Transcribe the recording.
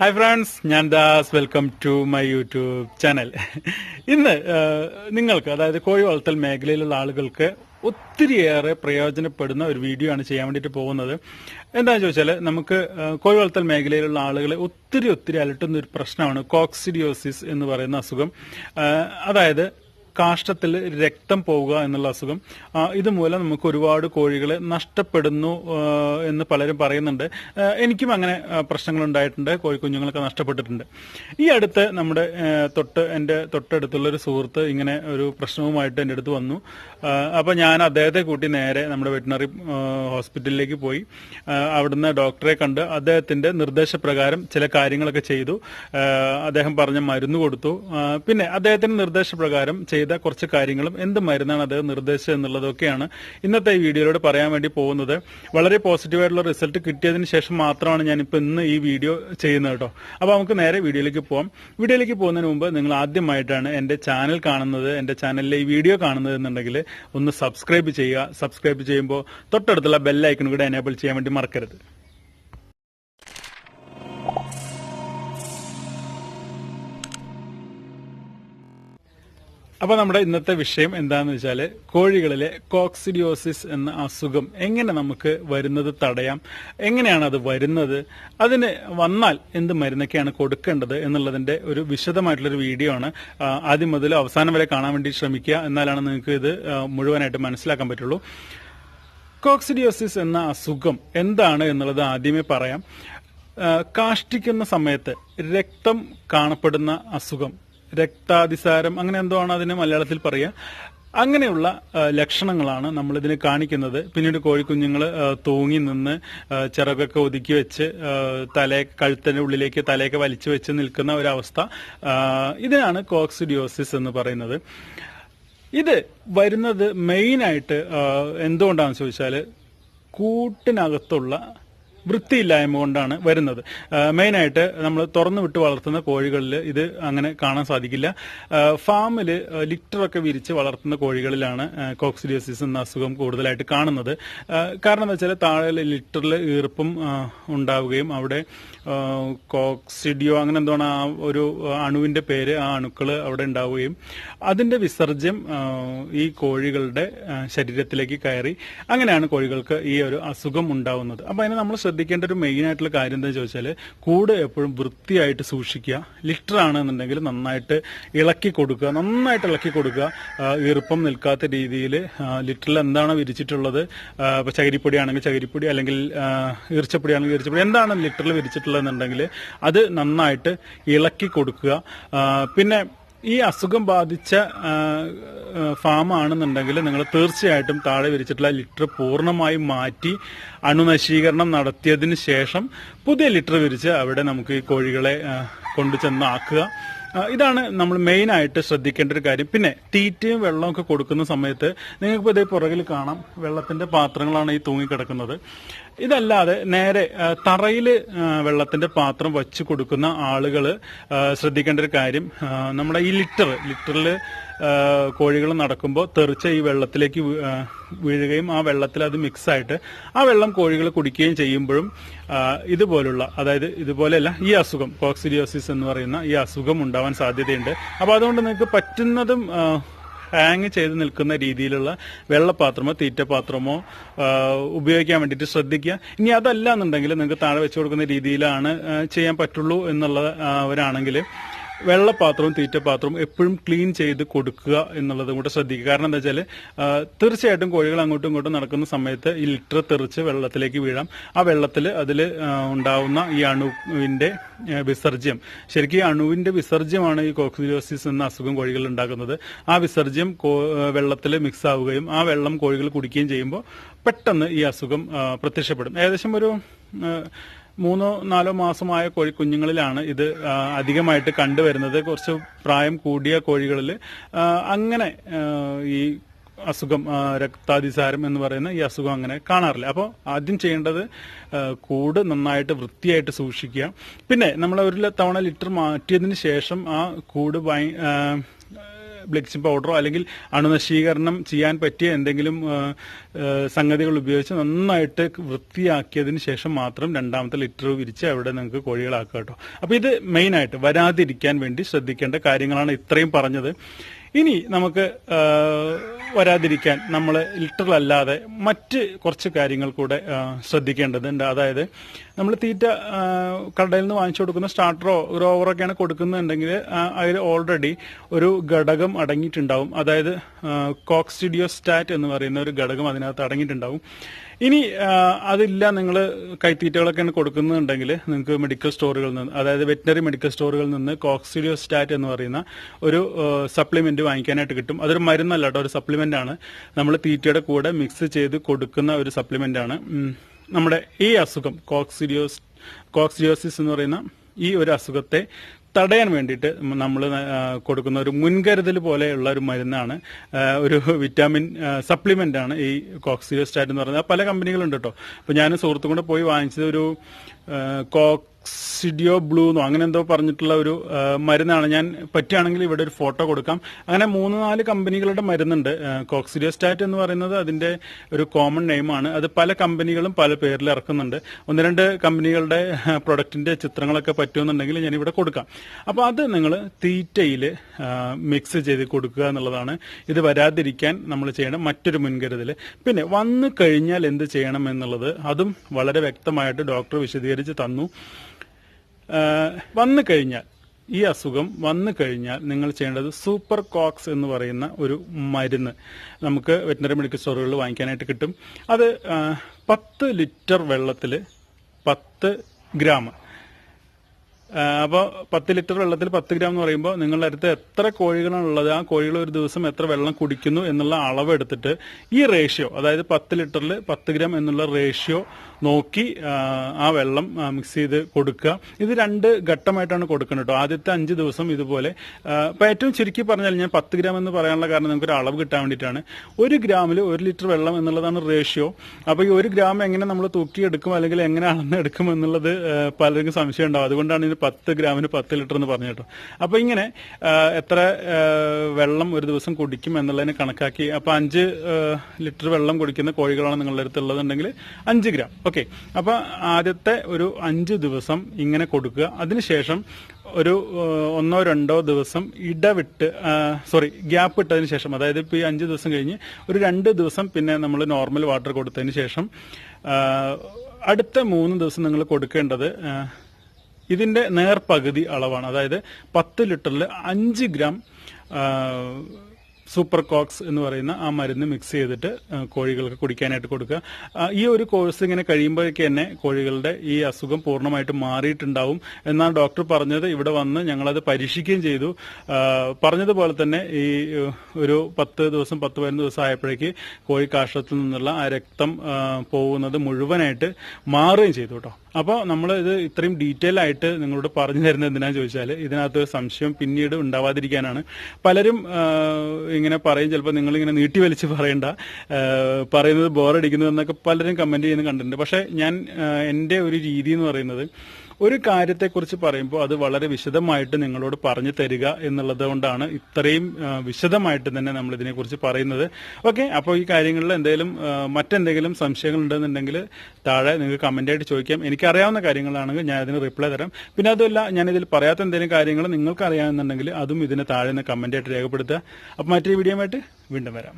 Hi friends ഞാൻ Das welcome to my YouTube channel ഇന്ന് നിങ്ങൾക്ക് അതായത് കോഴി വളർത്തൽ മേഖലയിലുള്ള ആളുകൾക്ക് ഒത്തിരിയേറെ പ്രയോജനപ്പെടുന്ന ഒരു വീഡിയോ ആണ് ചെയ്യാൻ വേണ്ടിയിട്ട് പോകുന്നത്. എന്താണെന്ന് ചോദിച്ചാൽ നമുക്ക് കോഴി വളർത്തൽ മേഖലയിലുള്ള ആളുകളെ ഒത്തിരി ഒത്തിരി അലട്ടുന്ന ഒരു പ്രശ്നമാണ് കോക്സിഡിയോസിസ് എന്ന് പറയുന്ന അസുഖം. അതായത് കാഷ്ടത്തിൽ രക്തം പോവുക എന്നുള്ള അസുഖം. ഇതുമൂലം നമുക്ക് ഒരുപാട് കോഴികളെ നഷ്ടപ്പെടുന്നു എന്ന് പലരും പറയുന്നുണ്ട്. എനിക്കും അങ്ങനെ പ്രശ്നങ്ങൾ ഉണ്ടായിട്ടുണ്ട് കോഴിക്കുഞ്ഞുങ്ങളൊക്കെ നഷ്ടപ്പെട്ടിട്ടുണ്ട്. ഈ അടുത്ത് നമ്മുടെ തൊട്ട് എന്റെ തൊട്ടടുത്തുള്ള ഒരു സുഹൃത്ത് ഇങ്ങനെ ഒരു പ്രശ്നവുമായിട്ട് എന്റെ അടുത്ത് വന്നു. അപ്പൊ അപ്പോൾ ഞാൻ അദ്ദേഹത്തെ കൂട്ടി നേരെ നമ്മുടെ വെറ്റിനറി ഹോസ്പിറ്റലിലേക്ക് പോയി. അവിടുന്ന് ഡോക്ടറെ കണ്ട് അദ്ദേഹത്തിന്റെ നിർദ്ദേശപ്രകാരം ചില കാര്യങ്ങളൊക്കെ ചെയ്തു. അദ്ദേഹം പറഞ്ഞ മരുന്ന് കൊടുത്തു. പിന്നെ അദ്ദേഹത്തിന്റെ നിർദ്ദേശപ്രകാരം കുറച്ച് കാര്യങ്ങളും എന്ത് മരുന്നാണ് അദ്ദേഹം നിർദ്ദേശിച്ചത് എന്നുള്ളതൊക്കെയാണ് ഇന്നത്തെ ഈ വീഡിയോയിലൂടെ പറയാൻ വേണ്ടി പോകുന്നത്. വളരെ പോസിറ്റീവായിട്ടുള്ള റിസൾട്ട് കിട്ടിയതിന് ശേഷം മാത്രമാണ് ഞാനിപ്പോൾ ഇന്ന് ഈ വീഡിയോ ചെയ്യുന്നത് കേട്ടോ. അപ്പോൾ നമുക്ക് നേരെ വീഡിയോയിലേക്ക് പോകാം വീഡിയോയിലേക്ക് പോകുന്നതിന് മുമ്പ് നിങ്ങൾ ആദ്യമായിട്ടാണ് എന്റെ ചാനൽ കാണുന്നത് എന്റെ ചാനലിലെ ഈ വീഡിയോ കാണുന്നത് എന്നുണ്ടെങ്കിൽ ഒന്ന് സബ്സ്ക്രൈബ് ചെയ്യുക. സബ്സ്ക്രൈബ് ചെയ്യുമ്പോൾ തൊട്ടടുത്തുള്ള ബെല്ലൈക്കൺ കൂടെ എനേബിൾ ചെയ്യാൻ വേണ്ടി മറക്കരുത്. അപ്പൊ നമ്മുടെ ഇന്നത്തെ വിഷയം എന്താണെന്ന് വെച്ചാൽ കോഴികളിലെ കോക്സിഡിയോസിസ് എന്ന അസുഖം എങ്ങനെ നമുക്ക് വരുന്നത് തടയാം എങ്ങനെയാണ് അത് വരുന്നത് അതിന് വന്നാൽ എന്ത് മരുന്നൊക്കെയാണ് കൊടുക്കേണ്ടത് എന്നുള്ളതിന്റെ ഒരു വിശദമായിട്ടുള്ളൊരു വീഡിയോ ആണ്. ആദ്യം മുതൽ അവസാനം വരെ കാണാൻ വേണ്ടി ശ്രമിക്കുക എന്നാലാണ് നിങ്ങൾക്ക് ഇത് മുഴുവനായിട്ട് മനസ്സിലാക്കാൻ പറ്റുള്ളൂ. കോക്സിഡിയോസിസ് എന്ന അസുഖം എന്താണ് എന്നുള്ളത് ആദ്യമേ പറയാം. കാഷ്ടിക്കുന്ന സമയത്ത് രക്തം കാണപ്പെടുന്ന അസുഖം രക്താതിസാരം അങ്ങനെ എന്തോ ആണ് അതിന് മലയാളത്തിൽ പറയുക അങ്ങനെയുള്ള ലക്ഷണങ്ങളാണ് നമ്മൾ ഇതിന് കാണിക്കുന്നത്. പിന്നീട് കോഴിക്കുഞ്ഞുങ്ങൾ തൂങ്ങി നിന്ന് ചിറകൊക്കെ ഒതുക്കി വെച്ച് തല കഴുത്തിന്റെ ഉള്ളിലേക്ക് തലയൊക്കെ വലിച്ചു വെച്ച് നിൽക്കുന്ന ഒരവസ്ഥ ഇതിനാണ് കോക്സിഡിയോസിസ് എന്ന് പറയുന്നത്. ഇത് വരുന്നത് മെയിനായിട്ട് എന്തുകൊണ്ടാണെന്ന് ചോദിച്ചാൽ കൂട്ടിനകത്തുള്ള വൃത്തിയില്ലായ്മ കൊണ്ടാണ് വരുന്നത്. മെയിനായിട്ട് നമ്മൾ തുറന്നു വിട്ട് വളർത്തുന്ന കോഴികളിൽ ഇത് അങ്ങനെ കാണാൻ സാധിക്കില്ല. ഫാമിൽ ലിറ്ററൊക്കെ വിരിച്ച് വളർത്തുന്ന കോഴികളിലാണ് കോക്സിഡിയോസിസ് എന്ന അസുഖം കൂടുതലായിട്ട് കാണുന്നത്. കാരണം എന്താ വെച്ചാൽ താഴെ ലിറ്ററിൽ ഈർപ്പം ഉണ്ടാവുകയും അവിടെ കോക്സിഡിയോ അങ്ങനെ എന്താണ് ആ ഒരു അണുവിന്റെ പേര് ആ അണുക്കൾ അവിടെ ഉണ്ടാവുകയും അതിന്റെ വിസർജ്യം ഈ കോഴികളുടെ ശരീരത്തിലേക്ക് കയറി അങ്ങനെയാണ് കോഴികൾക്ക് ഈ ഒരു അസുഖം ഉണ്ടാവുന്നത്. അപ്പൊ അതിന് നമ്മൾ ശ്രദ്ധിക്കേണ്ട ഒരു മെയിൻ ആയിട്ടുള്ള കാര്യം എന്താ ചോദിച്ചാൽ കൂട് എപ്പോഴും വൃത്തിയായിട്ട് സൂക്ഷിക്കുക ലിറ്റർ ആണെന്നുണ്ടെങ്കിൽ നന്നായിട്ട് ഇളക്കി കൊടുക്കുക നന്നായിട്ട് ഇളക്കി കൊടുക്കുക. ഈർപ്പം നിൽക്കാത്ത രീതിയിൽ ലിറ്ററിൽ എന്താണ് വിരിച്ചിട്ടുള്ളത് ഇപ്പോൾ ഇപ്പൊ ചകിരിപ്പൊടി ആണെങ്കിൽ ചകിരിപ്പൊടി അല്ലെങ്കിൽ ഈർച്ചപ്പൊടി ആണെങ്കിൽ ഈർച്ചപ്പൊടി എന്താണ് ലിറ്ററിൽ വിരിച്ചിട്ടുള്ളതെന്നുണ്ടെങ്കിൽ അത് നന്നായിട്ട് ഇളക്കി കൊടുക്കുക. പിന്നെ ഈ അസുഖം ബാധിച്ച ഫാം ആണെന്നുണ്ടെങ്കിൽ നിങ്ങൾ തീർച്ചയായിട്ടും താഴെ വിരിച്ചിട്ടുള്ള ലിറ്റർ പൂർണമായും മാറ്റി അണുനശീകരണം നടത്തിയതിന് ശേഷം പുതിയ ലിറ്റർ വിരിച്ച് അവിടെ നമുക്ക് ഈ കോഴികളെ കൊണ്ടു കൊണ്ടുചെന്ന് ആക്കുക ഇതാണ് നമ്മൾ മെയിൻ ആയിട്ട് ശ്രദ്ധിക്കേണ്ട ഒരു കാര്യം. പിന്നെ തീറ്റയും വെള്ളവും ഒക്കെ കൊടുക്കുന്ന സമയത്ത് നിങ്ങൾക്ക് ഇതേ പുറകിൽ കാണാം വെള്ളത്തിന്റെ പാത്രങ്ങളാണ് ഈ തൂങ്ങിക്കിടക്കുന്നത്. ഇതല്ലാതെ നേരെ തറയിൽ വെള്ളത്തിന്റെ പാത്രം വച്ച് കൊടുക്കുന്ന ആളുകൾ ശ്രദ്ധിക്കേണ്ട ഒരു കാര്യം നമ്മുടെ ഈ ലിറ്റർ ലിറ്ററിൽ കോഴികൾ നടക്കുമ്പോൾ തെറിച്ച ഈ വെള്ളത്തിലേക്ക് വീഴുകയും ആ വെള്ളത്തിൽ അത് മിക്സ് ആയിട്ട് ആ വെള്ളം കോഴികൾ കുടിക്കുകയും ചെയ്യുമ്പോഴും ഇതുപോലുള്ള അതായത് ഇതുപോലെയല്ല ഈ അസുഖം കോക്സിഡിയോസിസ് എന്ന് പറയുന്ന ഈ അസുഖം ഉണ്ടാവാൻ സാധ്യതയുണ്ട്. അപ്പോൾ അതുകൊണ്ട് നിങ്ങൾക്ക് പറ്റുന്നതും ഹാങ് ചെയ്ത് നിൽക്കുന്ന രീതിയിലുള്ള വെള്ളപാത്രമോ തീറ്റപാത്രമോ ഉപയോഗിക്കാൻ വേണ്ടിയിട്ട് ശ്രദ്ധിക്കുക. ഇനി അതല്ല എന്നുണ്ടെങ്കിൽ നിങ്ങൾക്ക് താഴെ വെച്ചു കൊടുക്കുന്ന രീതിയിലാണ് ചെയ്യാൻ പറ്റുള്ളൂ എന്നുള്ളവരാണെങ്കിൽ വെള്ളപാത്രവും തീറ്റപാത്രവും എപ്പോഴും ക്ലീൻ ചെയ്ത് കൊടുക്കുക എന്നുള്ളതും കൂടെ ശ്രദ്ധിക്കുക. കാരണം എന്താ വെച്ചാൽ തീർച്ചയായിട്ടും കോഴികൾ അങ്ങോട്ടും ഇങ്ങോട്ടും നടക്കുന്ന സമയത്ത് ഈ ലിറ്റർ തെറിച്ച് വെള്ളത്തിലേക്ക് വീഴാം. ആ വെള്ളത്തിൽ അതിൽ ഉണ്ടാവുന്ന ഈ അണുവിന്റെ വിസർജ്യം. ശരിക്കും ഈ അണുവിന്റെ വിസർജ്യമാണ് ഈ കോക്സിഡിയോസിസ് എന്ന അസുഖം കോഴികൾ ഉണ്ടാക്കുന്നത്. ആ വിസർജ്യം വെള്ളത്തിൽ മിക്സ് ആവുകയും ആ വെള്ളം കോഴികൾ കുടിക്കുകയും ചെയ്യുമ്പോൾ പെട്ടെന്ന് ഈ അസുഖം പ്രത്യക്ഷപ്പെടും. ഏകദേശം ഒരു മൂന്നോ നാലോ മാസമായ കോഴി കുഞ്ഞുങ്ങളിലാണ് ഇത് അധികമായിട്ട് കണ്ടുവരുന്നത്. കുറച്ച് പ്രായം കൂടിയ കോഴികളിൽ അങ്ങനെ ഈ അസുഖം രക്താതിസാരം എന്ന് പറയുന്ന ഈ അസുഖം അങ്ങനെ കാണാറില്ല. അപ്പോൾ ആദ്യം ചെയ്യേണ്ടത് കൂട് നന്നായിട്ട് വൃത്തിയായിട്ട് സൂക്ഷിക്കുക. പിന്നെ നമ്മൾ ഒരു തവണ ലിറ്റർ മാറ്റിയതിന് ശേഷം ആ കൂട് ബ്ലീച്ചിങ് പൗഡറോ അല്ലെങ്കിൽ അണുനശീകരണം ചെയ്യാൻ പറ്റിയ എന്തെങ്കിലും സംഗതികൾ ഉപയോഗിച്ച് നന്നായിട്ട് വൃത്തിയാക്കിയതിന് ശേഷം മാത്രം രണ്ടാമത്തെ ലിറ്റർ വിരിച്ച് അവിടെ നിങ്ങൾക്ക് കോഴികളാക്കുക കേട്ടോ. അപ്പൊ ഇത് മെയിനായിട്ട് വരാതിരിക്കാൻ വേണ്ടി ശ്രദ്ധിക്കേണ്ട കാര്യങ്ങളാണ് ഇത്രയും പറഞ്ഞത്. ഇനി നമുക്ക് വരാതിരിക്കാൻ നമ്മൾ ലിറ്ററിലല്ലാതെ മറ്റ് കുറച്ച് കാര്യങ്ങൾ കൂടെ ശ്രദ്ധിക്കേണ്ടതുണ്ട്. അതായത് നമ്മൾ തീറ്റ കടയിൽ നിന്ന് വാങ്ങിച്ചു കൊടുക്കുന്ന സ്റ്റാർട്ടറോ ഗ്രോവറൊക്കെയാണ് കൊടുക്കുന്നുണ്ടെങ്കിൽ അതിൽ ഓൾറെഡി ഒരു ഘടകം അടങ്ങിയിട്ടുണ്ടാവും. അതായത് കോക്സിഡിയോസ്റ്റാറ്റ് എന്ന് പറയുന്ന ഒരു ഘടകം അതിനകത്ത് അടങ്ങിയിട്ടുണ്ടാവും. ഇനി അതില്ല നിങ്ങൾ കൈത്തീറ്റകളൊക്കെയാണ് കൊടുക്കുന്നുണ്ടെങ്കിൽ നിങ്ങൾക്ക് മെഡിക്കൽ സ്റ്റോറുകളിൽ നിന്ന് അതായത് വെറ്റിനറി മെഡിക്കൽ സ്റ്റോറുകളിൽ നിന്ന് കോക്സിഡിയോ സ്റ്റാറ്റ് എന്ന് പറയുന്ന ഒരു സപ്ലിമെന്റ് വാങ്ങിക്കാനായിട്ട് കിട്ടും. അതൊരു മരുന്നല്ല കേട്ടോ ഒരു സപ്ലിമെന്റ് ആണ്. നമ്മൾ തീറ്റയുടെ കൂടെ മിക്സ് ചെയ്ത് കൊടുക്കുന്ന ഒരു സപ്ലിമെന്റ് ആണ്. നമ്മുടെ ഈ അസുഖം കോക്സിഡിയോസ് കോക്സിഡിയോസിസ് എന്ന് പറയുന്ന ഈ ഒരു അസുഖത്തെ തടയാൻ വേണ്ടിയിട്ട് നമ്മൾ കൊടുക്കുന്ന ഒരു മുൻകരുതൽ പോലെയുള്ള ഒരു മരുന്നാണ് ഒരു വിറ്റാമിൻ സപ്ലിമെന്റ് ആണ് ഈ കോക്സിയോസ്റ്റാറ്റ് എന്ന് പറയുന്നത്. പല കമ്പനികളുണ്ട് കേട്ടോ അപ്പൊ ഞാൻ സുഹൃത്തും കൂടെ പോയി വാങ്ങിച്ചത് ഒരു കോക്സിഡിയോ ബ്ലൂ എന്നോ അങ്ങനെ എന്തോ പറഞ്ഞിട്ടുള്ള ഒരു മരുന്നാണ്. ഞാൻ പറ്റുകയാണെങ്കിൽ ഇവിടെ ഒരു ഫോട്ടോ കൊടുക്കാം. അങ്ങനെ മൂന്ന് നാല് കമ്പനികളുടെ മരുന്നുണ്ട്. കോക്സിഡിയോ സ്റ്റാറ്റ് എന്ന് പറയുന്നത് അതിന്റെ ഒരു കോമൺ നെയിമാണ്. അത് പല കമ്പനികളും പല പേരിൽ ഇറക്കുന്നുണ്ട്. ഒന്ന് രണ്ട് കമ്പനികളുടെ പ്രൊഡക്റ്റിന്റെ ചിത്രങ്ങളൊക്കെ പറ്റുമെന്നുണ്ടെങ്കിൽ ഞാൻ ഇവിടെ കൊടുക്കാം. അപ്പൊ അത് നിങ്ങൾ തീറ്റയിൽ മിക്സ് ചെയ്ത് കൊടുക്കുക എന്നുള്ളതാണ്. ഇത് വരാതിരിക്കാൻ നമ്മൾ ചെയ്യണം മറ്റൊരു മുൻകരുതൽ പിന്നെ വന്നു കഴിഞ്ഞാൽ എന്ത് ചെയ്യണം എന്നുള്ളത്. അതും വളരെ വ്യക്തമായിട്ട് ഡോക്ടർ വിശദീകരിച്ച് തന്നു. ആ, വന്നു കഴിഞ്ഞാൽ ഈ അസുഖം വന്നു കഴിഞ്ഞാൽ നിങ്ങൾ ചെയ്യേണ്ടത് സൂപ്പർ കോക്സ് എന്ന് പറയുന്ന ഒരു മരുന്ന് നമുക്ക് വെറ്റിനറി മെഡിക്കൽ സ്റ്റോറുകളിൽ വാങ്ങിക്കാനായിട്ട് കിട്ടും. അത് പത്ത് ലിറ്റർ വെള്ളത്തിൽ പത്ത് ഗ്രാം അപ്പോൾ പത്ത് ലിറ്റർ വെള്ളത്തിൽ പത്ത് ഗ്രാം എന്ന് പറയുമ്പോൾ നിങ്ങളുടെ അടുത്ത് എത്ര കോഴികളാണ് ഉള്ളത്? ആ കോഴികൾ ഒരു ദിവസം എത്ര വെള്ളം കുടിക്കുന്നു എന്നുള്ള അളവ് എടുത്തിട്ട് ഈ റേഷ്യോ അതായത് പത്ത് ലിറ്ററിൽ പത്ത് ഗ്രാം എന്നുള്ള റേഷ്യോ നോക്കി ആ, വെള്ളം മിക്സ് ചെയ്ത് കൊടുക്കുക. ഇത് രണ്ട് ഘട്ടമായിട്ടാണ് കൊടുക്കുന്നത് കേട്ടോ ആദ്യത്തെ അഞ്ച് ദിവസം ഇതുപോലെ. ഇപ്പൊ ഏറ്റവും ചുരുക്കി പറഞ്ഞാൽ ഞാൻ പത്ത് ഗ്രാം എന്ന് പറയാനുള്ള കാരണം നമുക്ക് ഒരു അളവ് കിട്ടാൻ വേണ്ടിയിട്ടാണ്. ഒരു ഗ്രാമിൽ ഒരു ലിറ്റർ വെള്ളം എന്നുള്ളതാണ് റേഷ്യോ അപ്പൊ ഈ ഒരു ഗ്രാം എങ്ങനെ നമ്മൾ തൂക്കിയെടുക്കും അല്ലെങ്കിൽ എങ്ങനെ അളന്നെടുക്കും എന്നുള്ളത് പലർക്കും സംശയം ഉണ്ടാവും. അതുകൊണ്ടാണ് ഇത് പത്ത് ഗ്രാമിന് പത്ത് ലിറ്റർ എന്ന് പറഞ്ഞു കേട്ടോ. അപ്പൊ ഇങ്ങനെ എത്ര വെള്ളം ഒരു ദിവസം കുടിക്കും എന്നുള്ളതിനെ കണക്കാക്കി അപ്പൊ അഞ്ച് ലിറ്റർ വെള്ളം കുടിക്കുന്ന കോഴികളാണ് നിങ്ങളുടെ അടുത്ത് ഉള്ളതുണ്ടെങ്കിൽ അഞ്ച് ഗ്രാം. ഓക്കെ. അപ്പൊ ആദ്യത്തെ ഒരു അഞ്ച് ദിവസം ഇങ്ങനെ കൊടുക്കുക. അതിനുശേഷം ഒരു ഒന്നോ രണ്ടോ ദിവസം ഇടവിട്ട് സോറി ഗ്യാപ്പ് ഇട്ടതിന് ശേഷം അതായത് ഇപ്പൊ ഈ അഞ്ച് ദിവസം കഴിഞ്ഞ് ഒരു രണ്ട് ദിവസം പിന്നെ നമ്മൾ നോർമൽ വാട്ടർ കൊടുത്തതിന് ശേഷം അടുത്ത മൂന്ന് ദിവസം നിങ്ങൾ കൊടുക്കേണ്ടത് ഇതിന്റെ നേർപകുതി അളവാണ്. അതായത് പത്ത് ലിറ്ററിൽ അഞ്ച് ഗ്രാം സൂപ്പർ കോക്സ് എന്ന് പറയുന്ന ആ മരുന്ന് മിക്സ് ചെയ്തിട്ട് കോഴികൾക്ക് കുടിക്കാനായിട്ട് കൊടുക്കുക. ഈ ഒരു കോഴ്സ് ഇങ്ങനെ കഴിയുമ്പോഴേക്ക് തന്നെ കോഴികളുടെ ഈ അസുഖം പൂർണമായിട്ട് മാറിയിട്ടുണ്ടാവും എന്നാണ് ഡോക്ടർ പറഞ്ഞത്. ഇവിടെ വന്ന് ഞങ്ങളത് പരീക്ഷിക്കുകയും ചെയ്തു. പറഞ്ഞതുപോലെ തന്നെ ഈ ഒരു പത്ത് ദിവസം പത്ത് പതിനൊന്ന് ദിവസം ആയപ്പോഴേക്ക് കോഴി കാഷ്ടത്തിൽ നിന്നുള്ള ആ രക്തം പോകുന്നത് മുഴുവനായിട്ട് മാറുകയും ചെയ്തു കേട്ടോ. അപ്പോൾ നമ്മൾ ഇത് ഇത്രയും ഡീറ്റെയിൽ ആയിട്ട് നിങ്ങളോട് പറഞ്ഞു തരുന്നത് എന്തിനാന്ന് ചോദിച്ചാൽ ഇതിനകത്ത് സംശയം പിന്നീട് ഉണ്ടാവാതിരിക്കാനാണ്. പലരും ഇങ്ങനെ പറയും ചിലപ്പോൾ നിങ്ങൾ ഇങ്ങനെ നീട്ടി വലിച്ച് പറയണ്ട. പറയുന്നത് ബോറടിക്കുന്നു എന്നൊക്കെ പലരും കമന്റ് ചെയ്യുന്നത് കണ്ടിട്ടുണ്ട്. പക്ഷേ ഞാൻ എന്റെ ഒരു രീതി എന്ന് പറയുന്നത് ഒരു കാര്യത്തെക്കുറിച്ച് പറയുമ്പോൾ അത് വളരെ വിശദമായിട്ട് നിങ്ങളോട് പറഞ്ഞു തരിക എന്നുള്ളത് കൊണ്ടാണ് ഇത്രയും വിശദമായിട്ട് തന്നെ നമ്മൾ ഇതിനെക്കുറിച്ച് പറയുന്നത്. ഓക്കെ അപ്പോൾ ഈ കാര്യങ്ങളിൽ എന്തെങ്കിലും മറ്റെന്തെങ്കിലും സംശയങ്ങൾ ഉണ്ടെന്നുണ്ടെങ്കിൽ താഴെ നിങ്ങൾക്ക് കമന്റ് ആയിട്ട് ചോദിക്കാം. എനിക്കറിയാവുന്ന കാര്യങ്ങളാണെങ്കിൽ ഞാൻ അതിന് റിപ്ലൈ തരാം. പിന്നെ അതുമല്ല ഞാൻ ഇതിൽ പറയാത്ത എന്തെങ്കിലും കാര്യങ്ങൾ നിങ്ങൾക്ക് അറിയാമെന്നുണ്ടെങ്കിൽ അതും ഇതിന് താഴെ നിന്ന് കമന്റ് ആയിട്ട് രേഖപ്പെടുത്തുക. അപ്പോൾ മറ്റൊരു വീഡിയോ ആയിട്ട് വീണ്ടും വരാം.